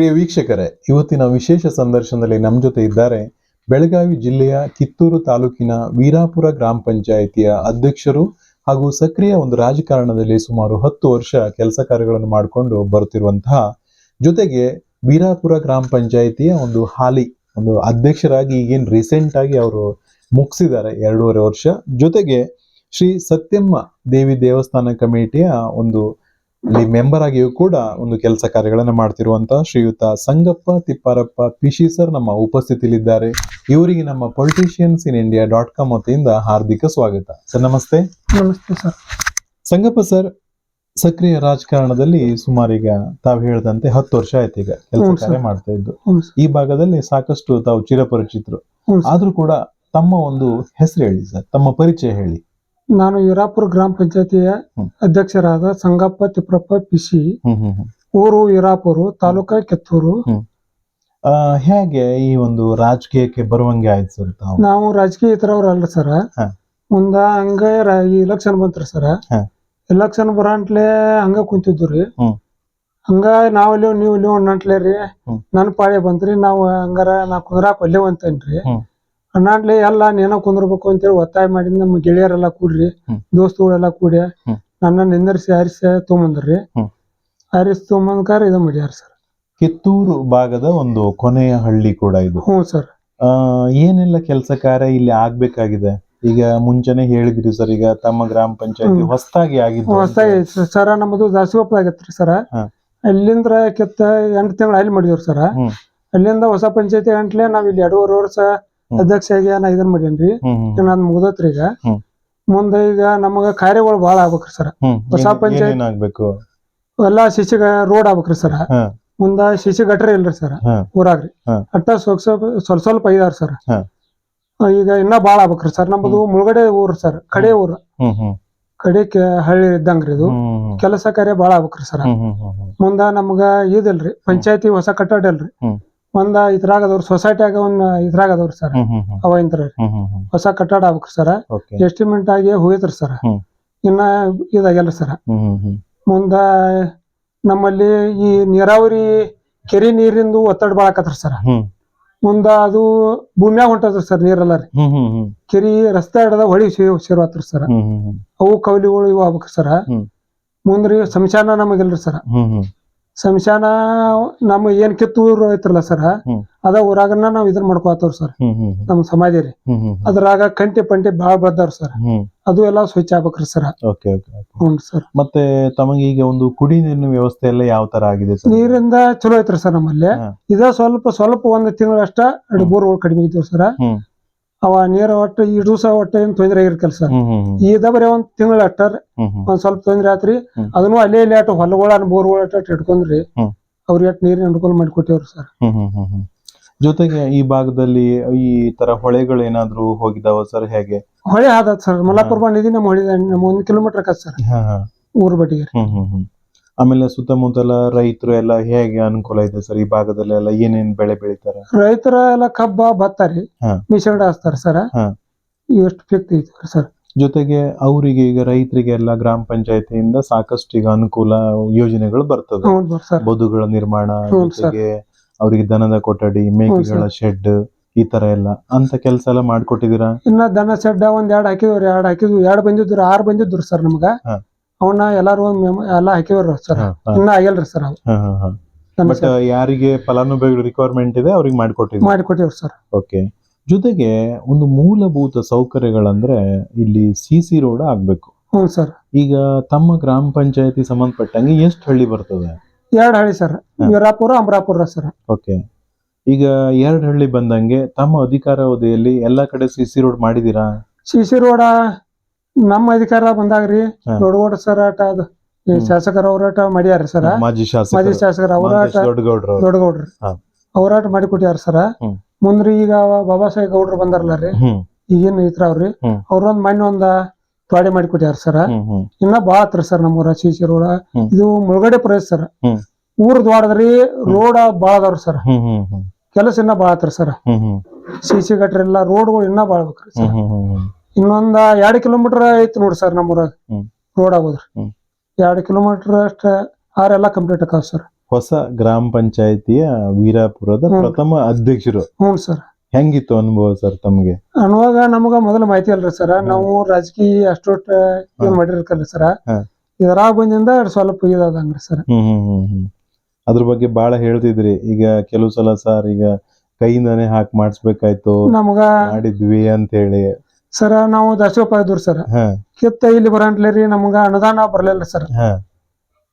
ಪ್ರಿಯ ವೀಕ್ಷಕರೇ, ಇವತ್ತಿನ ವಿಶೇಷ ಸಂದರ್ಶನದಲ್ಲಿ ನಮ್ಮ ಜೊತೆ ಇದ್ದಾರೆ ಬೆಳಗಾವಿ ಜಿಲ್ಲೆಯ ಕಿತ್ತೂರು ತಾಲೂಕಿನ ವೀರಾಪುರ ಗ್ರಾಮ ಪಂಚಾಯಿತಿಯ ಅಧ್ಯಕ್ಷರು ಹಾಗೂ ಸಕ್ರಿಯ ಒಂದು ರಾಜಕಾರಣದಲ್ಲಿ ಸುಮಾರು ಹತ್ತು ವರ್ಷ ಕೆಲಸ ಕಾರ್ಯಗಳನ್ನು ಮಾಡಿಕೊಂಡು ಬರುತ್ತಿರುವಂತಹ ಜೊತೆಗೆ ವೀರಾಪುರ ಗ್ರಾಮ ಪಂಚಾಯಿತಿಯ ಒಂದು ಹಾಲಿ, ಒಂದು ಅಧ್ಯಕ್ಷರಾಗಿ ಈಗೇನು ರೀಸೆಂಟ್ ಆಗಿ ಅವರು ಮುಗಿಸಿದ್ದಾರೆ ಎರಡೂವರೆ ವರ್ಷ. ಜೊತೆಗೆ ಶ್ರೀ ಸತ್ಯಮ್ಮ ದೇವಿ ದೇವಸ್ಥಾನ ಕಮಿಟಿಯ ಒಂದು ಅಲ್ಲಿ ಮೆಂಬರ್ ಆಗಿಯೂ ಕೂಡ ಒಂದು ಕೆಲಸ ಕಾರ್ಯಗಳನ್ನು ಮಾಡ್ತಿರುವಂತಹ ಶ್ರೀಯುತ ಸಂಗಪ್ಪ ತಿಪ್ಪಾರಪ್ಪ ಪಿಶಿ ಸರ್ ನಮ್ಮ ಉಪಸ್ಥಿತಿಯಲ್ಲಿದ್ದಾರೆ. ಇವರಿಗೆ ನಮ್ಮ politicians in India dot com ವತಿಯಿಂದ ಹಾರ್ದಿಕ ಸ್ವಾಗತ. ಸರ್ ನಮಸ್ತೆ. ನಮಸ್ತೆ ಸರ್ ಸಂಗಪ್ಪ ಸರ್ ಸಕ್ರಿಯ ರಾಜಕಾರಣದಲ್ಲಿ ಸುಮಾರೀಗ ತಾವು ಹೇಳಿದಂತೆ ಹತ್ತು ವರ್ಷ ಆಯ್ತು ಈಗ ಕೆಲಸ ಕಾರ್ಯ. ಮಾಡ್ತಾ ಇದ್ದು. ಈ ಭಾಗದಲ್ಲಿ ಸಾಕಷ್ಟು ತಾವು ಚಿರಪರಿಚಿತರು. ಆದ್ರೂ ಕೂಡ ತಮ್ಮ ಒಂದು ಹೆಸರು ಹೇಳಿ ಸರ್ ತಮ್ಮ ಪರಿಚಯ ಹೇಳಿ. ನಾನು ವೀರಾಪುರ ಗ್ರಾಮ ಪಂಚಾಯತಿಯ ಅಧ್ಯಕ್ಷರಾದ ಸಂಗಪ್ಪ ತಿಪ್ರಪ್ಪ ಪಿಸಿ. ಊರು ವೀರಾಪುರ ತಾಲೂಕ ಕಿತ್ತೂರು. ಆ, ಹೇಗೆ ಈ ಒಂದು ರಾಜಕೀಯಕ್ಕೆ ಬರುವಂಗೆ ಆಯ್ತು ಸರ್ ತಾವು? ನಾವು ರಾಜಕೀಯ ಇತರವ್ರ ಅಲ್ಲ ಸರ. ಹಾ. ಮುಂದ ಹಂಗ ರ- ಈ ಇಲೆಕ್ಷನ್ ಬಂತ್ರಿ ಸರ. ಹಾ. ಎಲೆಕ್ಷನ್ ಬರಂಟ್ಲೆ ಹಂಗ ಕುಂತಿದ್ದು ರೀ. ಹ್ಮ್. ಹಂಗ ನಾವ್ ನೀವು ಇಲ್ಲಿ ಅನ್ನಟ್ಲೆ ರೀ. ಹ್ಮ್. ನನ್ ಪಾಳೆ ಬಂತ್ರಿ ನಾವು ಹಂಗಾರ ನಾ ಕುಂದ್ರಾಕ್ ಅಂತೇನ್ರಿ ಹ್ಮ್. ಅಣ್ಣಾಟ್ಲೆ ಎಲ್ಲ ನೀನ ಕುಂದ್ರಬೇಕು ಅಂತೇಳಿ ಒತ್ತಾಯ ಮಾಡಿ ನಮ್ಮ ಗೆಳೆಯರೆಲ್ಲ ಕೂಡ್ರಿ. ದೋಸ್ತುಗಳೆಲ್ಲ ಕೂಡಿ ನನ್ನ ನಿಂದರ್ಸಿ ಹರಿಸಿ ತೊಗೊಂಬಂದ್ರಿ. ಹರಿಸಿ ತೊಗೊಂಬಂದ್ಕಾರ ಇದು ಮಾಡ್ಯಾರ ಸರ್. ಕಿತ್ತೂರು ಭಾಗದ ಒಂದು ಕೊನೆಯ ಹಳ್ಳಿ ಕೂಡ ಇದು. ಹ್ಞೂ ಸರ್. ಆ ಏನೆಲ್ಲ ಕೆಲಸ ಕಾರ್ಯ ಇಲ್ಲಿ ಆಗ್ಬೇಕಾಗಿದೆ? ಈಗ ಮುಂಚೆನೆ ಹೇಳಿದ್ರಿ ಸರ್ ಈಗ ತಮ್ಮ ಗ್ರಾಮ ಪಂಚಾಯತಿ. ಹೊಸದಾಗಿ ಆಗಿದ್ದು ಹೊಸದಾಗಿ ಸರ್. ನಮ್ಮದು ದಾಸಿಗೊಪ್ಪ ಆಗೈತ್ರಿ ಸರ. ಅಲ್ಲಿಂದ ಅಲ್ಲಿಂದ್ರ ಕೆತ್ತ ಎಂಟು ತಿಂಗಳು ಅಲ್ಲಿ ಮಾಡಿದ್ರು ಸರ. ಅಲ್ಲಿಂದ ಹೊಸ ಪಂಚಾಯತಿ ಗಂಟ್ಲೆ ನಾವ್ ಇಲ್ಲಿ ಎರಡೂವರೆ ವರ್ಷ ಅಧ್ಯಕ್ಷ ಆಗಿ ನಾ ಇದನ್ ಮಾಡೇನ್ರಿ. ಅದ್ ಮುಗ್ದತ್ರಿ ಈಗ. ಮುಂದೆ ಈಗ ನಮಗ ಕಾರ್ಯಗಳು ಬಾಳ ಆಗ್ಬೇಕ್ರಿ ಸರ್. ಹೊಸ ಪಂಚಾಯತ್- ಏನೇನಾಗ್ಬೇಕು ಎಲ್ಲಾ ಶಿಶಿ ರೋಡ್ ಆಗ್ಬೇಕ್ರಿ ಸರ್. ಮುಂದ ಶಿಶಿ ಗಟ್ರ ಇಲ್ರಿ ಸರ್. ಊರಾಗ್ರಿ. ಅಟ್ಟ ಸ್ವಲ್ಪ ಸ್ವಲ್ಪ ಸ್ವಲ್ಪ ಐದಾರ್ ಸರ್. ಈಗ ಇನ್ನ ಬಾಳ ಆಗ್ಬೇಕ್ರಿ ಸರ್. ನಮ್ಮದು ಮುಳುಗಡೆ ಊರು ಸರ್. ಕಡೆ ಊರು. ಕಡೆ ಹಳ್ಳಿ ಇದ್ದಂಗ್ರಿ ಇದು. ಕೆಲಸ ಕಾರ್ಯ ಬಾಳ ಆಗ್ಬೇಕ್ರಿ ಸರ್. ಮುಂದ ನಮ್ಗ ಇದಿಲ್ರಿ. ಪಂಚಾಯತಿ ಹೊಸ ಕಟ್ಟಡ ಇಲ್ರಿ. ಹ್ಮ್. ಒಂದ ಇದ್ರಾಗ ಅದಾವ್ರಿ ಆಗ ಒಂದ್ ಇದ್ರಾಗ ಅದಾವ್ರಿ ಸರ್ ಅವ ಇಂತ್ರ ಹೊಸ ಕಟ್ಟಡ ಆಗ್ಬೇಕ್ರಿ ಸರ್ ಎಸ್ಟಿಮೆಂಟ್ ಆಗಿ ಹೋಗೈತ್ರಿ ಸರ್ ಇನ್ನ ಇದಾಗಲ್ರಿ ಸರ್ ಮುಂದ ನಮ್ಮಲ್ಲಿ ಈ ನೀರಾವರಿ ಕೆರೆ ನೀರಿಂದು ಒತ್ತಡ ಬಾಳಾಕತ್ರ ಸರ್ ಮುಂದ ಅದು ಭೂಮ್ಯಾಗ ಹೊಂಟದ್ರಿ ಸರ್ ನೀರೆಲ್ಲ ರೀ. ಕೆರಿ ರಸ್ತೆ ಹಿಡದ ಹೊಳಿ ಸೇರ್ವಾತ್ರಿ ಸರ್ ಅವು ಕವಲಿಗಳು ಇವು ಆಗ್ಬೇಕ್ರಿ ಸರ್. ಮುಂದ್ರಿ ಸಂಶಾನ ನಮಗಿಲ್ರಿ ಸರ ಸಂಶಾನ ನಮ್ಮ ಏನ್ ಕಿತ್ತೂರು ಐತ್ರಲ್ಲ ಸರ್? ಅದ ಊರಾಗನ ನಾವ್ ಇದನ್ ಮಾಡ್ಕೋತವ್ರ ಸರ್. ನಮ್ ಸಮಾಧಿ ರೀ. ಅದ್ರಾಗ ಕಂಟಿ ಪಂಟಿ ಬಾಳ ಬದ್ದಾವ್ರ ಸರ್. ಅದು ಎಲ್ಲಾ ಸ್ವಚ್ಛ ಆಗ್ಬೇಕ್ರಿ ಸರ್. ಹ್ಞೂ ಸರ್. ಮತ್ತೆ ತಮಗೆ ಈಗ ಒಂದು ಕುಡಿ ನೀರಿನ ವ್ಯವಸ್ಥೆ ಎಲ್ಲ ಯಾವ ತರ ಆಗಿದೆ ಸರ್? ನೀರಿಂದ ಚಲೋ ಐತ್ರಿ ಸರ್ ನಮ್ಮಲ್ಲಿ. ಇದ ಸ್ವಲ್ಪ ಸ್ವಲ್ಪ ಒಂದ್ ತಿಂಗಳಷ್ಟ ಬೋರ್ಗಳು ಕಡಿಮೆ ಇದ್ವು ಸರ್. ಅವ ನೀರ ಒಟ್ಟು ಈ ದಿವಸ ಒಟ್ಟು ಏನ್ ತೊಂದ್ರೆ ಆಗಿರ್ಕಲ್ ಸರ್ ಇದ ಬರೀ ಒಂದ್ ತಿಂಗಳ ಅಟ್ಟ ಹ್ಮ್ ಒಂದ್ ಸ್ವಲ್ಪ ತೊಂದ್ರೆ ಆತ್ರಿ. ಅದನ್ನು ಅಲ್ಲೇ ಇಲ್ಲಿ ಅಟ್ ಹೊಲಗಳ ಬೋರ್ಗಳ ಅಟ್ಟ ಇಟ್ಕೊಂಡ್ರಿ. ಅವ್ರಿಗೆ ಅಟ್ ನೀರಿನ ಅನುಕೂಲ ಮಾಡಿ ಕೊಟ್ಟೇವ್ರಿ ಸರ್ ಜೊತೆಗೆ ಈ ಭಾಗದಲ್ಲಿ ಈ ತರ ಹೊಳೆಗಳು ಏನಾದ್ರು ಹೋಗಿದಾವ ಸರ್ ಹೇಗೆ? ಹೊಳೆ ಆದ ಸರ್. ಮಲ್ಲಾಪುರ ಬಂದಿದ್ದೀನಿ ನಮ್ಮ ಹೊಳಿ ನಮ್ಮ ಒಂದ್ ಕಿಲೋಮೀಟರ್ ಆಕತ್ ಸರ್. ಊರ್ ಬಟ್ಟಿಗೆ ಹ್ಮ್ ಹ್ಮ್ ಹ್ಮ್. ಆಮೇಲೆ ಸುತ್ತಮುತ್ತಲ ರೈತರು ಎಲ್ಲ ಹೇಗೆ ಅನುಕೂಲ ಇದೆ ಸರ್ ಈ ಭಾಗದಲ್ಲಿ ಎಲ್ಲ ಏನೇನ್ ಬೆಳೆ ಬೆಳಿತಾರೆ? ರೈತರ ಎಲ್ಲ ಕಬ್ಬ ಭತ್ತ ರೀ ಹಾ. ಮಿಷನ್ ಹಚ್ತಾರ ಸರ್. ಹಾ. ಇಷ್ಟು ಫಿಕ್ಸ್ ಐತಿ ಸರ್ ಜೊತೆಗೆ ಅವರಿಗೆ ಈಗ ರೈತರಿಗೆ ಎಲ್ಲ ಗ್ರಾಮ ಪಂಚಾಯತಿಯಿಂದ ಸಾಕಷ್ಟು ಈಗ ಅನುಕೂಲ ಯೋಜನೆಗಳು ಬರ್ತದೆ ಸರ್ ಬದುಗಳ ನಿರ್ಮಾಣ ಜೊತೆಗೆ ಅವರಿಗೆ ದನದ ಕೊಠಡಿ ಮೇಕೆಗಳ ಶೆಡ್ ಈ ತರ ಎಲ್ಲ. ಅಂತ ಕೆಲಸ ಎಲ್ಲ ಮಾಡ್ಕೊಟ್ಟಿದೀರಾ ಇನ್ನ ದನ ಶೆಡ್ ಒಂದ್ ಎರಡ್ ಹಾಕಿದ್ರು ಎರಡ್ ಹಾಕಿದ್ರು ಎರಡ್ ಬಂದಿದ್ರು ಆರ್ ಬಂದಿದ್ರು ಸರ್ ನಮ್ಗ. ಹಾ. ಅವನ್ನ ಎಲ್ಲಾರು ಎಲ್ಲಾ ಹಾಕಿವ್ರಿ ಸರ್. ಇನ್ನ ಆಗಿಲ್ರಿ ಸರ್ ಅವ್. ಬಟ್ ಯಾರಿಗೆ ಫಲಾನುಭವಿಗಳು ರಿಕ್ವೈರ್ಮೆಂಟ್ ಇದೆ ಅವ್ರಿಗೆ ಮಾಡ್ಕೊಟ್ಟಿದ್ದೀರಾ? ಮಾಡಿ ಕೊಟ್ಟಿವ್ರಿ ಸರ್. ಓಕೆ ಜೊತೆಗೆ ಒಂದು ಮೂಲಭೂತ ಸೌಕರ್ಯಗಳಂದ್ರೆ ಇಲ್ಲಿ ಸಿ ಸಿ ರೋಡ್ ಆಗ್ಬೇಕು. ಹ್ಞೂ ಸರ್. ಈಗ ತಮ್ಮ ಗ್ರಾಮ ಪಂಚಾಯತಿ ಸಂಬಂಧಪಟ್ಟಂಗೆ ಎಷ್ಟು ಹಳ್ಳಿ ಬರ್ತದೆ? ಎರಡು ಹಳ್ಳಿ sir. Veerapura Amarapura sir. Okay ಈಗ ಎರಡು ಹಳ್ಳಿ ಬಂದಂಗೆ ತಮ್ಮ ಅಧಿಕಾರಾವಧಿಯಲ್ಲಿ ಎಲ್ಲಾ ಕಡೆ ಸಿ ಸಿ ರೋಡ್ ಮಾಡಿದೀರಾ ಸಿ ಸಿ ರೋಡ ನಮ್ಮ ಅಧಿಕಾರ ಬಂದಾಗ ರೀ ರೋಡ್ ಓಡ ಸರ್ ಆಟ ಅದು ಶಾಸಕರ ಹೋರಾಟ ಮಾಡ್ಯಾರ ಸರ. ಮಾಜಿ ಮಾಜಿ ಶಾಸಕ ಶಾಸಕರ ಹೋರಾಟ ದೊಡ್ಡಗೌಡ್ರ. ಹೋರಾಟ ಮಾಡಿ ಕೊಟ್ಟಾರ ಸರ. ಮುಂದ್ರಿ ಈಗ ಬಾಬಾ ಸಾಹೇಬ್ ಗೌಡ್ರು ಬಂದಾರಲ್ಲ ರೀ. ಈಗೇನ್ ಐತ್ರ ಅವ್ರಿ. ಅವ್ರೊಂದ್ ಮಣ್ಣು ಒಂದ ತ್ವಾಡೆ ಮಾಡಿ ಕೊಟ್ಟಾರ ಸರ. ಇನ್ನ ಬಾಳ ಹತ್ರ ಸರ್ ನಮ್ಮೂರ ಸಿ ರೋಡ ಇದು ಮುಳುಗಡೆ ಪ್ರದೇಶ ಸರ್. ಊರ್ ದ್ವಾಡದ್ರಿ ರೋಡ ಬಾಳ ಅದಾವ್ರಿ ಸರ್. ಕೆಲಸ ಇನ್ನ ಬಾಳ ಹತ್ರ ಸರ್. ಸಿಸಿ ಹ್ಮ್. ಸಿ ಸಿ ಗಟ್ರ ಎಲ್ಲ ರೋಡ್ಗಳು ಇನ್ನ ಬಾಳ್ಬೇಕ್ರಿ ಸರ್. ಇನ್ನೊಂದ ಎರಡ್ ಕಿಲೋಮೀಟರ್ ಐತಿ ನೋಡ್ರಿ ಸರ್ ನಮ್ಮೂರಾಗ. ಹ್ಮ್. ರೋಡ್ ಆಗೋದ್ರಿ ಹ್ಮ್. ಎರಡ್ ಕಿಲೋಮೀಟರ್ ಅಷ್ಟ ಆರೆಲ್ಲ ಕಂಪ್ಲೀಟ್ ಆಕಾವ್ ಸರ್. ಹೊಸ ಗ್ರಾಮ ಪಂಚಾಯತಿಯ ವೀರಾಪುರದ ಹ್ಮ್. ಪ್ರಥಮ ಅಧ್ಯಕ್ಷರು. ಹ್ಞೂ ಸರ್. ಹೆಂಗಿತ್ತು ಅನುಭವ ಸರ್ ತಮ್ಗೆ? ಅನ್ನುವಾಗ ನಮಗ ಮೊದಲ ಮಾಹಿತಿ ಅಲ್ರಿ ಸರ್. ನಾವು ರಾಜಕೀಯ ಅಷ್ಟೊಟ್ಟ ಏನ್ ಮಾಡಿರ್ಕಲ್ರಿ ಸರ್. ಹಾ. ಇದ್ರಾಗ ಬಂದಿಂದ ಸ್ವಲ್ಪ ಇದಾದಂಗ್ರಿ ಸರ್. ಹ್ಮ್ ಹ್ಮ್ ಹ್ಮ್ ಹ್ಮ್. ಅದ್ರ ಬಗ್ಗೆ ಬಹಳ ಹೇಳ್ತಿದ್ರಿ. ಈಗ ಕೆಲವು ಸಲ ಸರ್ ಈಗ ಕೈಯಿಂದಾನೇ ಹಾಕಿ ಮಾಡಿಸ್ಬೇಕಾಯ್ತು. ನಮಗ ಮಾಡಿದ್ವಿ ಅಂತ ಹೇಳಿ ಸರ ನಾವು ದಾಸೋಪಾಯದವ್ರು ಸರ್. ಕಿತ್ತ ಇಲ್ಲಿ ಬರಂಟ್ಲೆ ರೀ ನಮಗ ಅನುದಾನ ಬರ್ಲಿಲ್ಲ ಸರ್.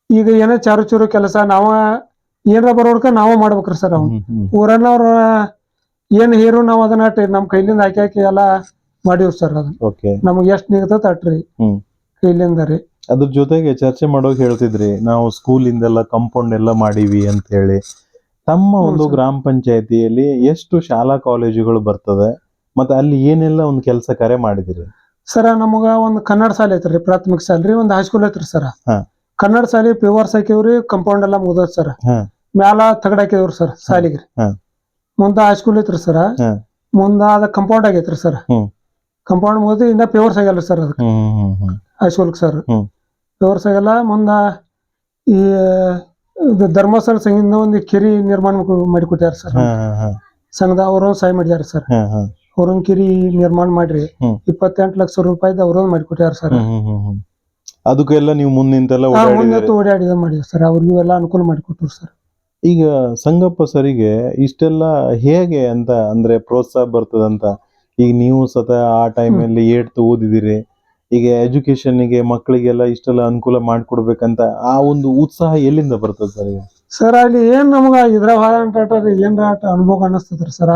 ಈಗ ಏನೋ ಚಾರು ಚೂರು ಕೆಲಸ ನಾವ ಏನ್ರ ಬರೋಡ್ಕ ನಾವ ಮಾಡ್ಬೇಕ್ರಿ ಸರ್ ಅವ್ನು ಊರನ್ನವ್ರ ಏನ್ ಹೇರು ನಾವ್ ಅದನ್ನ ನಮ್ ಕೈಲಿಂದ ಹಾಕಿ ಹಾಕಿ ಎಲ್ಲಾ ಮಾಡಿವ್ ಸರ್ ಅದನ್ನ. ನಮಗ್ ಎಷ್ಟ್ ನಿಗತ ಅಟ್ರಿ. ಕೈಲಿಂದ ರೀ. ಅದ್ರ ಜೊತೆಗೆ ಚರ್ಚೆ ಮಾಡೋಕೆ ಹೇಳ್ತಿದ್ರಿ ನಾವು ಸ್ಕೂಲಿಂದೆಲ್ಲ ಕಾಂಪೌಂಡ್ ಎಲ್ಲ ಮಾಡೀವಿ ಅಂತ ಹೇಳಿ. ತಮ್ಮ ಒಂದು ಗ್ರಾಮ ಪಂಚಾಯತಿಯಲ್ಲಿ ಎಷ್ಟು ಶಾಲಾ ಕಾಲೇಜುಗಳು ಬರ್ತದೆ? ಮತ್ತೆ ಅಲ್ಲಿ ಏನೆಲ್ಲ ಒಂದು ಕೆಲಸ ಕಾರ್ಯ ಮಾಡಿದಿರಿ? ಸರ ನಮಗ ಒಂದು ಕನ್ನಡ ಶಾಲೆ ಐತ್ರಿ ಪ್ರಾಥಮಿಕ ಶಾಲೆ ರೀ ಒಂದು ಹೈಸ್ಕೂಲ್ ಐತ್ರಿ ಸರ. ಹಾ. ಕನ್ನಡ ಶಾಲೆ ಪಿವರ್ಸ್ ಹಾಕಿವ್ರಿ ಕಂಪೌಂಡ್ ಎಲ್ಲ ಮುಗ್ದತ್ ಸರ್. ಹಾ. ಮ್ಯಾಲ ತಗಡ ಸರ್ ಶಾಲಿಗೆ ಹಾ. ಮುಂದ ಹೈಸ್ಕೂಲ್ ಐತ್ರಿ ಸರ. ಹಾ. ಮುಂದ ಅದ ಕಂಪೌಂಡ್ ಆಗೈತ್ರಿ ಸರ್. ಕಾಂಪೌಂಡ್ ಕಂಪೌಂಡ್ ಮುಗಿದು ಇನ್ನ ಪೇವರ್ಸ್ ಆಗಲ್ಲ ಸರ್ ಅದಕ್ಕೆ. High school sir. ಹ್ಮ್. ಪೇವರ್ಸ್ ಆಗಲ್ಲ ಮುಂದ ಈ ಇದು ಧರ್ಮಸ್ಥಳ ಸಂಘದಿಂದ ಒಂದು ಕೆರಿ ನಿರ್ಮಾಣ ಮಾಡಿಕೊಟ್ಟಾರ ಸರ್. ಹಾ ಹಾ ಹಾ. ಸಂಘದ ಅವರು ಸಹಾಯ ಮಾಡಿದಾರೆ ಸರ್. ಹಾ ಹಾ. ಅವ್ರೊಂದ್ ಕಿರಿ ನಿರ್ಮಾಣ ಮಾಡ್ರಿ. ಇಪ್ಪತ್ತೆಂಟ್ ಲಕ್ಷ ರೂಪಾಯಿದ ಅವ್ರೊಂದ್ ಮಾಡಿಕೊಟ್ಟಾರ ಸರ್. ಅದಕ್ಕೆಲ್ಲ ನೀವು ಮುಂದ್ ನಿಂತೆಲ್ಲ ಆ, ಮುಂದೆ ಓಡಾಡಿದ ಮಾಡಿ ಸರ್. ಅವ್ರಿಗೂ ಎಲ್ಲ ಅನುಕೂಲ ಮಾಡಿಕೊಟ್ರು ಸರ್. ಈಗ ಸಂಗಪ್ಪ ಸರಿಗೆ ಇಷ್ಟೆಲ್ಲ ಹೇಗೆ ಅಂತ ಅಂದ್ರೆ ಪ್ರೋತ್ಸಾಹ ಬರ್ತದಂತ ಈಗ ನೀವು ಸತ ಆ ಟೈಮಲ್ಲಿ ಏಟ್ ಓದಿದಿರಿ. ಈಗ ಎಜುಕೇಶನ್ಗೆ ಮಕ್ಕಳಿಗೆಲ್ಲ ಇಷ್ಟೆಲ್ಲ ಅನುಕೂಲ ಮಾಡಿಕೊಡ್ಬೇಕಂತ ಆ ಒಂದು ಉತ್ಸಾಹ ಎಲ್ಲಿಂದ ಬರ್ತದೆ ಸರ್ ಈಗ? ಸರ್ ಅಲ್ಲಿ ಏನ್ ನಮಗ ಇದ್ರ ಏನ್ರ ಆಟ ಅನುಭವ ಅನ್ನಿಸ್ತದ್ರಿ ಸರ.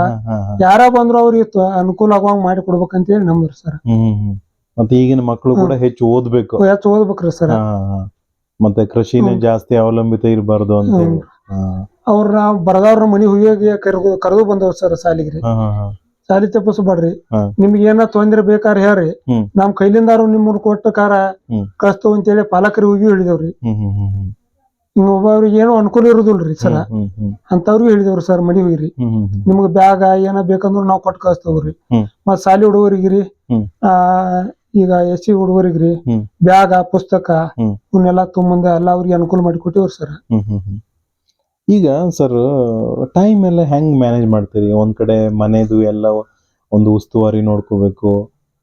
ಯಾರ ಬಂದ್ರು ಅವ್ರಿಗೆ ತ- ಅನುಕೂಲ ಆಗುವಂಗ್ ಮಾಡಿ ಕೊಡ್ಬೇಕಂತ ಹೇಳಿ ನಮ್ದ್ರಿ ಸರ್ ಹ್ಮ್. ಮತ್ತೆ ಈಗಿನ ಮಕ್ಕಳು ಕೂಡ ಹೆಚ್ಚು ಓದ್ಬೇಕು ಹೆಚ್ಚು ಓದ್ಬೇಕ್ರಿ ಸರ್ ಹಾ, ಹಾ. ಮತ್ತೆ ಕೃಷಿನೇ ಹ್ಮ್. ಜಾಸ್ತಿ ಅವಲಂಬಿತ ಇರಬಾರ್ದು ಅಂತ ಹೇಳಿ ಹಾ. ಅವ್ರ ಬರದವ್ರ ಮನಿ ಹುಯೋಗಿ ಕರೆದು ಕರೆದು ಬಂದವ್ ಸರ್ ಸಾಲಿಗ್ರಿ ಹಾ, ಹಾ, ಹಾ. ಸಾಲಿ ತಪ್ಪಿಸ್ಬೇಡ್ರಿ ಹಾ. ನಿಮ್ಗೆ ಏನ ತೊಂದ್ರೆ ಬೇಕಾರ್ ಹೇಳ್ರಿ ಹ್ಮ್. ನಮ್ ಕೈಲಿಂದಾರು ನಿಮ್ಮ ಕೊಟ್ಟ ಕಾರ ಹ್ಮ್. ಅಂತ ಅಂತೇಳಿ ಪಾಲಕರಿಗೆ ಹೋಗಿ ಹೇಳಿದವ್ರಿ ಹ್ಮ್ ಹ್ಮ್ ಹ್ಮ್ ಹ್ಮ್. ಇನ್ನು ಒಬ್ಬವ್ರಿಗೆ ಏನೋ ಅನುಕೂಲ ಇರುದಿಲ್ರಿ ಸರ ಅಂತವ್ರಿಗೂ ಹೇಳಿದವ್ರಿ ಸರ್ ಮಡಿ ಹೋಗಿರಿ. ನಿಮ್ಗೆ ಬ್ಯಾಗ ಏನ ಬೇಕಂದ್ರ ನಾವು ಕೊಟ್ಟು ಕಳಿಸ್ತೇವ್ರಿ. ಮತ್ ಸಾಲಿ ಹುಡುಗರಿಗ್ರಿ ಆ ಈಗ ಎಸ್ ಸಿ ಹುಡುಗರಿಗ್ರಿ ಬ್ಯಾಗ ಪುಸ್ತಕ. ಇವನ್ನೆಲ್ಲ ತುಂಬಂದ ಎಲ್ಲ ಅವ್ರಿಗೆ ಅನುಕೂಲ ಮಾಡಿ ಕೊಟ್ಟಿವ್ರಿ ಸರ್. ಈಗ ಸರ್ ಟೈಮ್ ಎಲ್ಲ ಹೆಂಗ್ ಮ್ಯಾನೇಜ್ ಮಾಡ್ತೀರಿ ಒಂದ್ ಕಡೆ ಮನೆದು ಎಲ್ಲ ಒಂದು ಉಸ್ತುವಾರಿ ನೋಡ್ಕೋಬೇಕು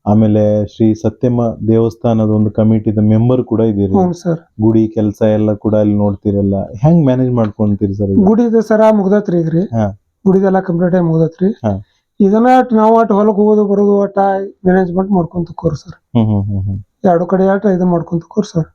ಆಮೇಲೆ ಶ್ರೀ ಸತ್ಯಮ್ಮ ದೇವಸ್ಥಾನದ ಒಂದು ಕಮಿಟಿದ ಮೆಂಬರ್ ಕೂಡ ಹ್ಞೂ ಸರ್. ಗುಡಿ ಕೆಲಸ ಎಲ್ಲ ಕೂಡ ಅಲ್ಲಿ ನೋಡ್ತಿರಲ್ಲ. ಹೆಂಗ್ ಮ್ಯಾನೇಜ್ ಮಾಡ್ಕೊಂತೀರಿ ಸರ್ ಗುಡಿದ ಸರ ಮುಗ್ದತ್ರಿ ರೀ. ಹಾ. ಗುಡಿದೆಲ್ಲ ಕಂಪ್ಲೀಟ್ ಆಗಿ ಮುಗ್ದತ್ರಿ. ಹಾ. ಇದನ್ನ ಅಟ್ ನಾವ್ ಅಟ್ ಹೊಲಕ್ ಹೋಗೋದು ಬರೋದು ಅಟ್ಟ ಮ್ಯಾನೇಜ್ಮೆಂಟ್ ಮಾಡ್ಕೊಂತ ಕೋರ್ ಸರ್. ಹ್ಮ್ ಹ್ಮ್ ಹ್ಮ್ ಹ್ಮ್. ಎರಡು ಕಡೆ ಆಟ ಇದು ಮಾಡ್ಕೊಂತ ಕೋರ್ ಸರ್.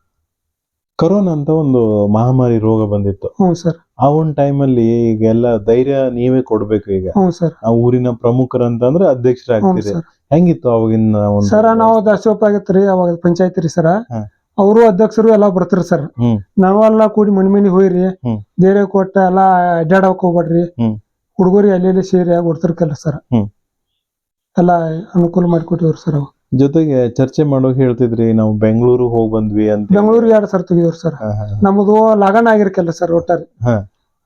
ಕರೋನಾ ಅಂತ ಒಂದು ಮಹಾಮಾರಿ ರೋಗ ಬಂದಿತ್ತು. ಹ್ಞೂ ಸರ್. ಆ ಒಂದು ಟೈಮಲ್ಲಿ ಈಗ ಎಲ್ಲ ಧೈರ್ಯ ನೀವೇ ಕೊಡ್ಬೇಕು ಈಗ. ಹ್ಞೂ ಸರ್. ಆ ಊರಿನ ಪ್ರಮುಖರಂತಂದ್ರೆ ಅಧ್ಯಕ್ಷರಾಗ್ತೀರಿ. ಸರ್. ಹೆಂಗಿತ್ತು ಅವಾಗಿನ ಒಂದು ಸರ್ ನಾವು ದಾಸೋಪ ರೀ ಅವಾಗ ಪಂಚಾಯತ್ ರೀ ಸರ್. ಹಾ. ಅವರು ಅಧ್ಯಕ್ಷರು ಎಲ್ಲ ಬರ್ತಾರ ಸರ್. ಹ್ಮ್. ನಾವೆಲ್ಲ ಕೂಡಿ ಮನೆ ಮನೆ ಹೋಯ್ರಿ. ಹ್ಮ್. ಧೈರ್ಯ ಕೊಟ್ಟ ಎಲ್ಲ ಅಡ್ಡಾಡಕ್ ಹೋಗ್ಬೇಡ್ರಿ. ಹ್ಮ್. ಹುಡುಗರು ಅಲ್ಲಿ ಸೇರಿ ಕೊಡ್ತಿರ್ಕಲ್ಲ ಸರ್. ಹ್ಮ್. ಎಲ್ಲಾ ಅನುಕೂಲ ಮಾಡಿಕೊಟ್ಟಿವ್ರಿ ಸರ್ ಅವ್ ಜೊತೆಗೆ ಚರ್ಚೆ ಮಾಡೋಕೆ ಹೇಳ್ತಿದ್ರಿ ನಾವು ಬೆಂಗಳೂರು ಹೋಗಿ ಬಂದ್ವಿ ಅಂತ ಬೆಂಗಳೂರು ಬೆಂಗಳೂರಿಗೆ ಎರಡ್ ಸರ್ ತೆಗಿದ್ರು ಸರ್. ನಮ್ದು ಲಗನ ಆಗಿರ್ಕಲ್ಲ ಸರ್ ಒಟ್ಟಾರೆ.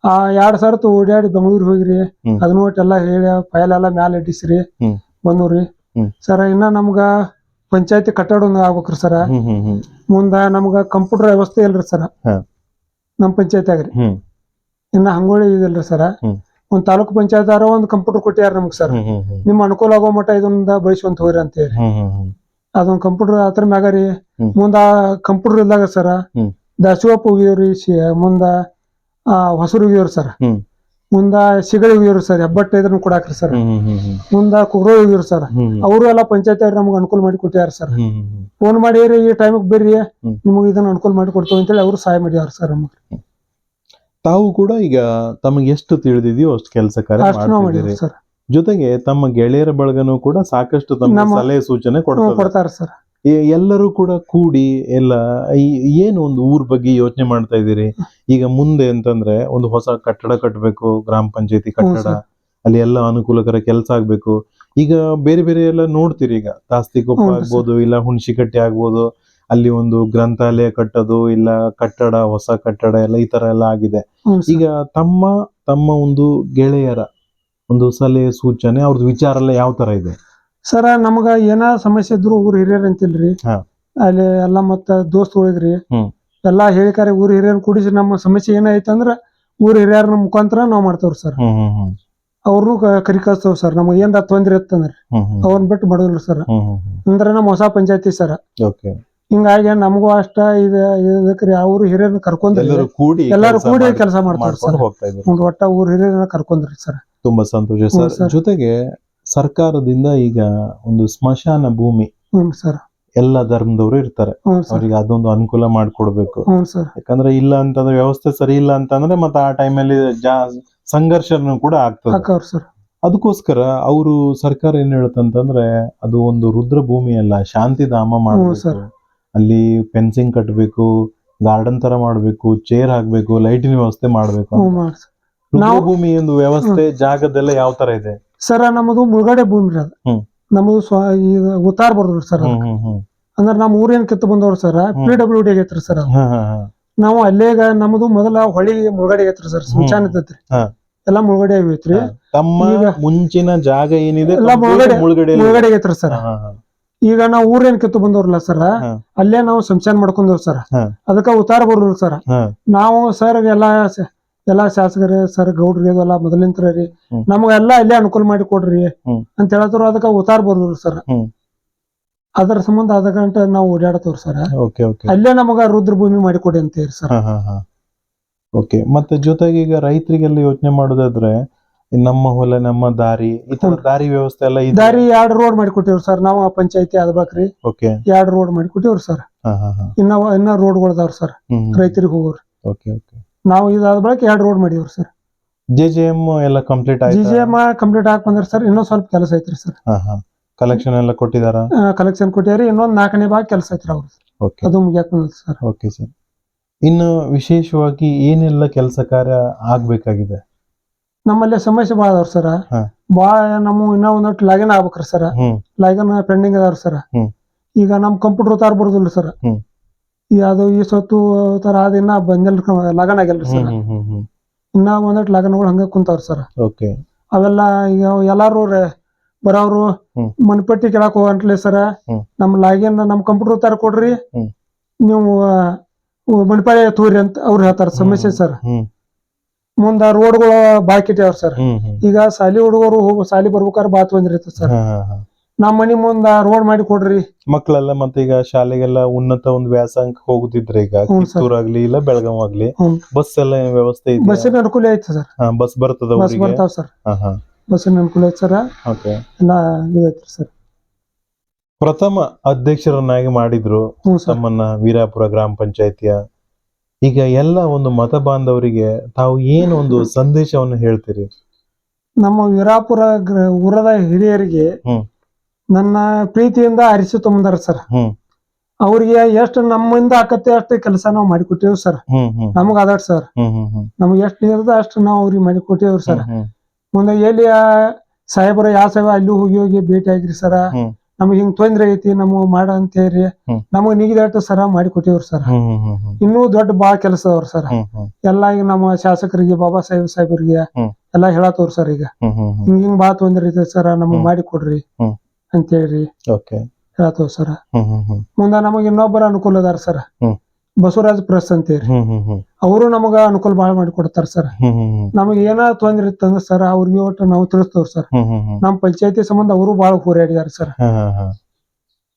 ಆ ಎರಡ್ ಸರ್ತ ಓಡಾಡಿ ಬೆಂಗಳೂರು ಹೋಗಿರಿ. ಅದನ್ನ ಒಟ್ಟೆಲ್ಲ ಎಲ್ಲಾ ಹೇಳಿ ಫೈಲ್ ಎಲ್ಲಾ ಮ್ಯಾಲ ಇಟ್ಟಿಸ್ರಿ ಬಂದ್ರಿ ಬಂದವ್ರಿ. ಸರ ಇನ್ನ ನಮ್ಗ ಪಂಚಾಯತಿ ಕಟ್ಟಡ ಒಂದು ಆಗ್ಬೇಕ್ರಿ ಸರ್ ಮುಂದ ನಮ್ಗ ಕಂಪ್ಯೂಟರ್ ವ್ಯವಸ್ಥೆ ಇಲ್ರಿ ಸರ್. ನಮ್ ಪಂಚಾಯತಿ ಆಗ್ರಿ ಇನ್ನ ಹಂಗೋಳಿ ಇದಿಲ್ರಿ ಸರ. ಒಂದ್ ತಾಲೂಕ್ ಪಂಚಾಯತ್ ಅವರ ಒಂದ್ ಕಂಪ್ಯೂಟರ್ ಕೊಟ್ಟ್ಯಾರ ನಮ್ಗ್ ಸರ್. ನಿಮ್ ಅನುಕೂಲ ಆಗೋ ಮಟ್ಟ ಇದೊಂದ ಬಳಸ್ಕೊಂತ ಹೋಗ್ರಿ ಅಂತ ಹೇಳಿ. ಅದೊಂದ್ ಕಂಪ್ಯೂಟರ್ ಅದ್ರ ಮ್ಯಾಗ ರೀ. ಮುಂದ ಕಂಪ್ಯೂಟರ್ ಇದ್ದಾಗ ಸರ ದಾಸಿಗೋಪ್ ಶಿ- ಮುಂದ ಆ ಹೊಸರು ಹೋಗಿವ್ರಿ ಸರ್. ಮುಂದ ಸಿಗಳಿ ಹೋಗಿವ್ರಿ ಸರ್ ಹೆಬ್ಬಟ್ಟ ಇದನ್ನ ಕೊಡಾಕ್ರಿ ಸರ್. ಮುಂದ ಕುಗ್ರೋ ಹೋಗಿವ್ರಿ ಸರ್. ಅವರು ಎಲ್ಲ ಪಂಚಾಯತ್ ಅವ್ರು ನಮ್ಗೆ ಅನುಕೂಲ ಮಾಡಿ ಕೊಟ್ಟಿದ್ದಾರೆ ಸರ್. ಫೋನ್ ಮಾಡಿರಿ ಈ ಟೈಮಿಗೆ ಬರ್ರಿ. ನಿಮಗೆ ಇದನ್ನ ಅನುಕೂಲ ಮಾಡಿ ಕೊಡ್ತೇವೆ ಅಂತೇಳಿ ಅವರು ಸಹಾಯ ಮಾಡ್ಯಾರ ಸರ್ ನಮಗೆ. ತಾವು ಕೂಡ ಈಗ ತಮಗೆ ಎಷ್ಟು ತಿಳಿದಿದೆಯೋ ಅಷ್ಟು ಕೆಲಸ ಕಾರ್ಯ ಅಷ್ಟು ನಾವು ಸರ್. ಜೊತೆಗೆ ತಮ್ಮ ಗೆಳೆಯರ ಬಳಗನೂ ಕೂಡ ಸಾಕಷ್ಟು ತಮ್ಮ ನಮ್ಮ- ಸಲಹೆ ಸೂಚನೆ ಕೊಡ್ತಾರೆ ಕೊಡ್ತಾರ ಸರ್. ಎಲ್ಲರೂ ಕೂಡ ಕೂಡಿ ಎಲ್ಲ ಈ- ಏನು ಒಂದು ಊರ್ ಬಗ್ಗೆ ಯೋಚನೆ ಮಾಡ್ತಾ ಇದ್ದೀರಿ? ಈಗ ಮುಂದೆ ಅಂತಂದ್ರೆ ಒಂದು ಹೊಸ ಕಟ್ಟಡ ಕಟ್ಟಬೇಕು ಗ್ರಾಮ ಪಂಚಾಯತಿ ಕಟ್ಟಡ. ಅಲ್ಲಿ ಎಲ್ಲ ಅನುಕೂಲಕರ ಕೆಲಸ ಆಗ್ಬೇಕು. ಈಗ ಬೇರೆ ಬೇರೆ ಎಲ್ಲ ನೋಡ್ತೀರಿ ಈಗ. ತಾಸ್ತಿಕೊಪ್ಪ ಕೊಪ್ಪ. ಆಗ್ಬೋದು ಇಲ್ಲ ಹುಣಸಿಕಟ್ಟೆ ಆಗ್ಬೋದು. ಅಲ್ಲಿ ಒಂದು ಗ್ರಂಥಾಲಯ ಕಟ್ಟೋದು ಇಲ್ಲ ಕಟ್ಟಡ ಹೊಸ ಕಟ್ಟಡ ಎಲ್ಲ ಈ ತರ ಎಲ್ಲ ಆಗಿದೆ. ಈಗ ತಮ್ಮ ತಮ್ಮ ಒಂದು ಗೆಳೆಯರ ಒಂದು ಸಲಹೆ ಸೂಚನೆ ಅವ್ರದ್ದು ವಿಚಾರ ಎಲ್ಲ ಯಾವ ತರ ಇದೆ? ಸರ ನಮಗ ಏನ ಸಮಸ್ಯೆ ಇದ್ರು ಊರ್ ಹಿರಿಯರ್ ಅಂತಿಲ್ರಿ. ಅಲ್ಲಿ ಎಲ್ಲ ಮತ್ತ ದೋಸ್ತ್ ಒಳಗ್ರಿ ಎಲ್ಲಾ ಹೇಳಿಕಾರೆ ಊರ್ ಹಿರಿಯರ್ ಕೂಡಿಸಿ ನಮ್ಮ ಸಮಸ್ಯೆ ಏನಾಯ್ತು ಅಂದ್ರ ಊರ್ ಹಿರಿಯರ ಮುಖಾಂತರ ನಾವ್ ಮಾಡ್ತೇವ್ರಿ ಸರ್. ಅವ್ರನ್ನು ಕರಿ ಕಳಿಸ್ತೇವ್ ಸರ್. ನಮ್ಗೆ ಏನಾರ ತೊಂದ್ರೆ ಇತ್ತಂದ್ರೆ ಅವ್ರನ್ನ ಬಿಟ್ಟು ಮಾಡೋದಿಲ್ಲ ಸರ್. ಅಂದ್ರೆ ನಮ್ಮ ಹೊಸ ಪಂಚಾಯತಿ ಸರ್. ಓಕೆ. ಹಿಂಗಾಗಿ ನಮಗೂ ಅಷ್ಟ ಇದ ಇದಕ್ರಿ ಅವ್ರು ಹಿರಿಯರನ್ನ ಕರ್ಕೊಂಡ್ರಿ. ಎಲ್ಲರೂ ಕೂಡಿ ಎಲ್ಲರೂ ಕೂಡಿ ಕೆಲಸ ಮಾಡ್ತಾರೆ ಮಾಡ್ಕೊಂಡು ಹೋಗ್ತಾ ಇದ್ರು ಒಂದು ಒಟ್ಟ ಊರ್ ಹಿರಿಯರನ್ನ ಕರ್ಕೊಂಡ್ರಿ ಸರ್. ತುಂಬಾ ಸಂತೋಷ ಹ್ಮ್, ಸರ್. ಜೊತೆಗೆ ಸರ್ಕಾರದಿಂದ ಈಗ ಒಂದು ಸ್ಮಶಾನ ಭೂಮಿ ಹ್ಞೂ ಸರ್. ಎಲ್ಲ ಧರ್ಮದವರು ಇರ್ತಾರೆ. ಹ್ಞೂ ಸರ್. ಅವ್ರಿಗೆ ಅದೊಂದು ಅನುಕೂಲ ಮಾಡ್ಕೊಡ್ಬೇಕು. ಹ್ಞೂ ಸರ್. ಯಾಕಂದ್ರೆ ಇಲ್ಲ ಅಂತಂದ್ರೆ ವ್ಯವಸ್ಥೆ ಸರಿ ಇಲ್ಲ ಅಂತಂದ್ರೆ ಮತ್ತೆ ಆ ಟೈಮಲ್ಲಿ ಜಾ ಸಂಘರ್ಷನೂ ಕೂಡ ಆಗ್ತದೆ. ಹಾಕವ್ರಿ ಸರ್. ಅದಕ್ಕೋಸ್ಕರ ಅವರು ಸರ್ಕಾರ ಏನ್ ಹೇಳುತ್ತಂತಂದ್ರೆ ಅದು ಒಂದು ರುದ್ರ ಭೂಮಿ ಅಲ್ಲ ಶಾಂತಿಧಾಮ ಧಾಮ ಸರ್. ಅಲ್ಲಿ ಫೆನ್ಸಿಂಗ್ ಕಟ್ಟಬೇಕು ಗಾರ್ಡನ್ ತರ ಮಾಡಬೇಕು ಚೇರ್ ಹಾಕ್ಬೇಕು ಲೈಟಿನ ವ್ಯವಸ್ಥೆ ಮಾಡಬೇಕು. ನಾವು- ಭೂಮಿ ಒಂದು ವ್ಯವಸ್ಥೆ ಜಾಗದೆಲ್ಲ ಯಾವ ತರ ಇದೆ? ಸರ್ ನಮ್ಮದು ಮುಳುಗಡೆ ಭೂಮಿ ಹ್ಮ್. ನಮ್ಮದು ಉತ್ತಾರ ಬರ್ದ್ರು ಸರ್ ಅಂದ್ರೆ ನಮ್ಮ ಊರೇನ್ ಕಿತ್ತು ಬಂದವ್ರು ಸರ್ ಪಿ ಡಬ್ಲ್ಯೂ ಡಿ ಆಗೈತ್ರಿ ಸರ್ ನಾವು ಅಲ್ಲೇಗ ನಮ್ಮದು ಮೊದಲ ಹೊಳಿ ಮುಳುಗಡೆ ಆಗೈತ್ರಿ ಸರ್ ಸ್ಮಶಾನ ಇದ್ದೈತ್ರಿ. ಎಲ್ಲಾ ಮುಳುಗಡೆ ಆಗೈತ್ರಿ ತಮ್ಮ ಮುಂಚಿನ ಜಾಗ ಏನಿದೆ ಮುಳುಗಡೆ- ಮುಳುಗಡೆ ಆಗೈತ್ರಿ ಸರ್. ಈಗ ನಾವು ಊರೇನ್ ಕಿತ್ತು ಬಂದವ್ರಲ್ಲ ಸರ್ ಅಲ್ಲೇ ನಾವು ಸಂಶಾನ ಮಾಡ್ಕೊಂಡವ್ ಸರ್. ಅದಕ್ಕ ಉತ್ತಾರ ಬರೋರು ಸರ್ ನಾವು ಸರ್ ಎಲ್ಲಾ ಎಲ್ಲಾ ಶಾಸಕರು ಸರ್ ಗೌಡ್ರಿ ಅದೆಲ್ಲ ಮೊದಲಿಂತ್ರ ರೀ. ಅಲ್ಲೇ ಅನುಕೂಲ ಮಾಡಿ ಕೊಡ್ರಿ. ಅಂತ ಹೇಳತ್ರು ಅದಕ್ಕ ಉತ್ತಾರ ಬರೋರು ಸರ್ ಅದರ ಸಂಬಂಧ ಅದ ಗಂಟೆ ನಾವು ಓಡಾಡತವ್ರಿ ಸರ್ ಅಲ್ಲೇ ನಮಗ ರುದ್ರಭೂಮಿ ಮಾಡಿ ಕೊಡಿ ಅಂತ ಹೇಳಿ ಸರ್ ಓಕೆ ಮತ್ತೆ ಜೊತೆಗೆ ಈಗ ರೈತರಿಗೆಲ್ಲ ಯೋಚನೆ ಮಾಡೋದಾದ್ರೆ ನಮ್ಮ ಹೊಲ ನಮ್ಮ ದಾರಿ ಈ ತರ ದಾರಿ ವ್ಯವಸ್ಥೆ ಎಲ್ಲ ಇದೆ ದಾರಿ ಎರಡು ರೋಡ್ ಮಾಡಿ ಕೊಟ್ಟಿವ್ರಿ ಸರ್ ನಾವು ಆ ಪಂಚಾಯತಿ ಆದ್ಬೇಕ್ರಿ ಓಕೆ ಎರಡ್ ರೋಡ್ ಮಾಡಿ ಕೊಟ್ಟಿವ್ರಿ ಸರ್ ಇನ್ನ ಇನ್ನ ರೋಡ್ ಅದಾವ್ರಿ ಸರ್ ರೈತರಿಗೆ ಹೋಗೋರು. ಓಕೆ ಓಕೆ ನಾವು ಇದಾದ ಬಳಿಕ ಎರಡು ರೋಡ್ ಮಾಡಿವ್ರಿ ಸರ್ ಜೆ ಜೆ ಎಂ ಎಲ್ಲ ಕಂಪ್ಲೀಟ್ ಜಿ ಆಯ್ತಾ ಜಿ ಎಂ ಕಂಪ್ಲೀಟ್ ಆಗಿ ಬಂದ್ರಿ ಸರ್ ಇನ್ನೂ ಸ್ವಲ್ಪ ಕೆಲಸ ಐತ್ರಿ ಸರ್ ಹಾ ಹಾ. ಕಲೆಕ್ಷನ್ ಎಲ್ಲ ಕೊಟ್ಟಿದಾರ? ಕಲೆಕ್ಷನ್ ಕೊಟ್ಟಿವ್ರಿ ಇನ್ನೊಂದ್ ನಾಲ್ಕನೇ ಭಾಗ ಕೆಲಸ ಐತ್ರಿ ಅವ್ರು ಓಕೆ ಅದು ಮುಗಿಯಕ್ ಸರ್ ಓಕೆ ಸರ್ ಇನ್ನು ವಿಶೇಷವಾಗಿ ಏನೆಲ್ಲ ಕೆಲಸ ಕಾರ್ಯ ಆಗ್ಬೇಕಾಗಿದೆ? ನಮ್ಮಲ್ಲಿ ಸಮಸ್ಯೆ ಭಾಳ ಅದಾವ್ರಿ ಸರ್. ಹಾ. ಭಾಳ ನಮ್ಮ ಇನ್ನೂ ಒಂದಷ್ಟು ಲಾಗಿನ್ ಆಗ್ಬೇಕ್ರಿ ಸರ್. ಹ್ಮ್. ಲಾಗಿನ್ ಪೆಂಡಿಂಗ್ ಅದಾವ್ರಿ ಸರ್. ಹ್ಮ್. ಈಗ ನಮ್ ಕಂಪ್ಯೂಟರ್ ತಾರ ಬರುದಿಲ್ಲ ಸರ್. ಹ್ಮ್. ಈ ಅದು ಈ ಸತ್ತು ತರ ಅದ ಇನ್ನ ಬಂದಿಲ್ ಲಗನ್ ಆಗಿಲ್ರಿ ಸರ್. ಹ್ಮ್ ಹ್ಮ್ ಹ್ಮ್. ಇನ್ನ ಒಂದಷ್ಟು ಲಗನ್ಗಳು ಹಂಗ ಕುಂತಾವ್ರಿ ಸರ್. ಓಕೆ. ಅವೆಲ್ಲ ಈಗ ಎಲ್ಲಾರು ರೆ- ಬರೋರು ಹ್ಮ್. ಮನ್ಪಟ್ಟಿ ಕೇಳಕ್ ಹೋಗಂಟ್ಲಿ ಸರ್. ಹ್ಮ್. ನಮ್ ಲಾಗಿನ್ ನಮ್ ಕಂಪ್ಯೂಟರ್ ತರ ಕೊಡ್ರಿ. ಹ್ಮ್. ನೀವು ಮಣಿಪಾಳಿ ತೋರಿ ಅಂತ ಅವ್ರು ಹೇಳ್ತಾರ ಸಮಸ್ಯೆ ಸರ್. ಹ್ಮ್. ಮುಂದ ರೋಡ್ಗಳ ಬಾಕಿಟ್ಯಾವ್ರ ಸರ್. ಈಗ ಸಾಲಿ ಹುಡುಗರು ಹೋಗ ಸಾಲಿ ಬರ್ಬೇಕಾದ್ರೆ ಬಾತ್ ಬಂದಿರ್ತದೆ ಸರ್. ನಮ್ ನಮ್ಮ ಮನಿ ಮುಂದ ರೋಡ್ ಮಾಡಿ ಕೊಡ್ರಿ. ಮಕ್ಕಳೆಲ್ಲ ಮತ್ತೆ ಈಗ ಶಾಲೆಗೆಲ್ಲ ಉನ್ನತ ಒಂದು ವ್ಯಾಸಂಗ ಹೋಗುತ್ತಿದ್ರೆ ಈಗ. ಕಿತ್ತೂರ್ ಆಗ್ಲಿ ಇಲ್ಲ ಬೆಳಗಾವ್ ಆಗ್ಲಿ ಬಸ್ ಎಲ್ಲ ಏನ್ ವ್ಯವಸ್ಥೆ ಇದೆ? ಬಸ್ಸಿನ ಅನುಕೂಲ ಐತಿ ಸರ್. ಬಸ್ ಬರ್ತದ ಬಸ್ ಬರ್ತಾವ ಸರ್. ಬಸ್ಸಿನ ಅನುಕೂಲ ಐತಿ ಸರ್. ಓಕೆ. ಇದೈತ್ರಿ ಸರ್. ಪ್ರಥಮ ಅಧ್ಯಕ್ಷರನ್ನಾಗಿ ಮಾಡಿದ್ರು ತಮ್ಮನ್ನ ವೀರಾಪುರ ಗ್ರಾಮ ಪಂಚಾಯತಿಯ ಈಗ ಎಲ್ಲ ಒಂದು ಮತ ಬಾಂಧವರಿಗೆ ತಾವು ಏನು ಒಂದು ಸಂದೇಶವನ್ನು ಹೇಳ್ತೀರಿ? ನಮ್ಮ ವೀರಾಪುರ ಊರದ ಹಿರಿಯರಿಗೆ ನನ್ನ ಪ್ರೀತಿಯಿಂದ ಅರಿಸಿ ತುಂಬಂದಾರ ಸರ್. ಅವ್ರಿಗೆ ಎಷ್ಟು ನಮ್ಮಿಂದ ಆಕತ್ತೆ ಅಷ್ಟು ಕೆಲಸ ನಾವು ಮಾಡಿಕೊಟ್ಟಿವ್ ಸರ್. ನಮಗ ಅದಾಟ್ ಸರ್. ನಮ್ಗೆ ಎಷ್ಟು ಇರದ ಅಷ್ಟು ನಾವು ಅವ್ರಿಗೆ ಮಾಡಿಕೊಟ್ಟಿವ್ರಿ ಸರ್. ಮುಂದೆ ಎಲ್ಲಿ ಸಾಹೇಬರ ಯಾವ ಸಾಹೇಬ ಅಲ್ಲಿ ಹೋಗಿ ಹೋಗಿ ಭೇಟಿ ಆಗಿರಿ ಸರ. ನಮಗ್ ಹಿಂಗ್ ತೊಂದ್ರೆ ಐತಿ ನಮಗ್ ಮಾಡ ಅಂತ ಹೇಳಿ. ನಮಗ್ ನಿಗಿದಾಟ ಸರ ಮಾಡಿ ಕೊಟ್ಟಿವ್ರ ಸರ್. ಇನ್ನೂ ದೊಡ್ಡ ಬಾಳ ಕೆಲಸ ಅವ್ರ ಸರ್. ಎಲ್ಲಾ ಈಗ ನಮ್ಮ ಶಾಸಕರಿಗೆ ಬಾಬಾ ಸಾಹೇಬ್ ಸಾಹೇಬರಿಗೆ. ಎಲ್ಲಾ ಹೇಳತ್ತವ್ರ ಸರ್ ಈಗ. ಹಿಂಗ ಹಿಂಗ್ ಬಾ ತೊಂದ್ರೆ ಐತಿ ಸರ ನಮಗ್. ಮಾಡಿ ಕೊಡ್ರಿ. ಅಂತ ಹೇಳ್ರಿ ಹೇಳತ್ತವ್ ಸರ್. ಮುಂದ ನಮಗ್ ಇನ್ನೊಬ್ಬರ ಅನುಕೂಲ ಅದಾರ ಸರ್. ಬಸವರಾಜ್ ಪ್ರೆಸ್ ಅಂತ ಹೇಳಿ. ಹ್ಮ್ ಹ್ಮ್ ಹ್ಮ್. ಅವರು ನಮಗ ಅನುಕೂಲ ಬಾಳ ಮಾಡಿ ಕೊಡ್ತಾರ ಸರ್. ನಮಗ್ ಏನ ತೊಂದ್ರೆ ಇತ್ತಂದ್ರ ಸರ್ ಅವ್ರಿಗೆ ಒಟ್ಟು ನಾವು ತಿಳಿಸ್ತೇವ್ ಸರ್. ನಮ್ ಪಂಚಾಯತಿ ಸಂಬಂಧ ಅವರು ಬಾಳ ಹೋರಾಡಿದಾರ ಸರ್. ಹಾ ಹಾ ಹಾ.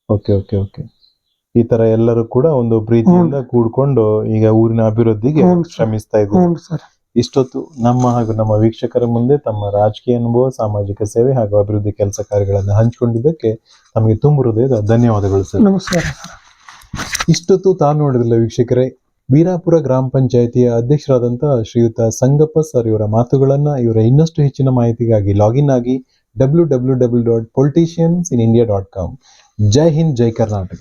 Okay okay okay. ಈ ತರ ಎಲ್ಲರೂ ಕೂಡ ಒಂದು ಪ್ರೀತಿಯಿಂದ ಕೂಡ್ಕೊಂಡು ಈಗ ಊರಿನ ಅಭಿವೃದ್ಧಿಗೆ. ಶ್ರಮಿಸ್ತಾ ಇದ್ದಾರೆ. ಸರ್. ಇಷ್ಟೊತ್ತು ನಮ್ಮ ಹಾಗೂ ನಮ್ಮ ವೀಕ್ಷಕರ ಮುಂದೆ ತಮ್ಮ ರಾಜಕೀಯ ಅನುಭವ ಸಾಮಾಜಿಕ ಸೇವೆ ಹಾಗೂ ಅಭಿವೃದ್ಧಿ ಕೆಲಸ ಕಾರ್ಯಗಳನ್ನು ಹಂಚಿಕೊಂಡಿದ್ದಕ್ಕೆ ತಮಗೆ ತುಂಬ ಹೃದಯದ ಧನ್ಯವಾದಗಳು ಸರ್. ನಮಸ್ಕಾರ ಇಷ್ಟೊತ್ತು ತಾನು ನೋಡಿದಿಲ್ಲ ವೀಕ್ಷಕರೇ ವೀರಾಪುರ ಗ್ರಾಮ ಪಂಚಾಯಿತಿಯ ಅಧ್ಯಕ್ಷರಾದಂತಹ ಶ್ರೀಯುತ ಸಂಗಪ್ಪ ಸರ್ ಇವರ ಮಾತುಗಳನ್ನ ಇವರ ಇನ್ನಷ್ಟು ಹೆಚ್ಚಿನ ಮಾಹಿತಿಗಾಗಿ ಲಾಗಿನ್ ಆಗಿ W W W dot politicians in India dot com. ಜೈ ಹಿಂದ್, ಜೈ ಕರ್ನಾಟಕ.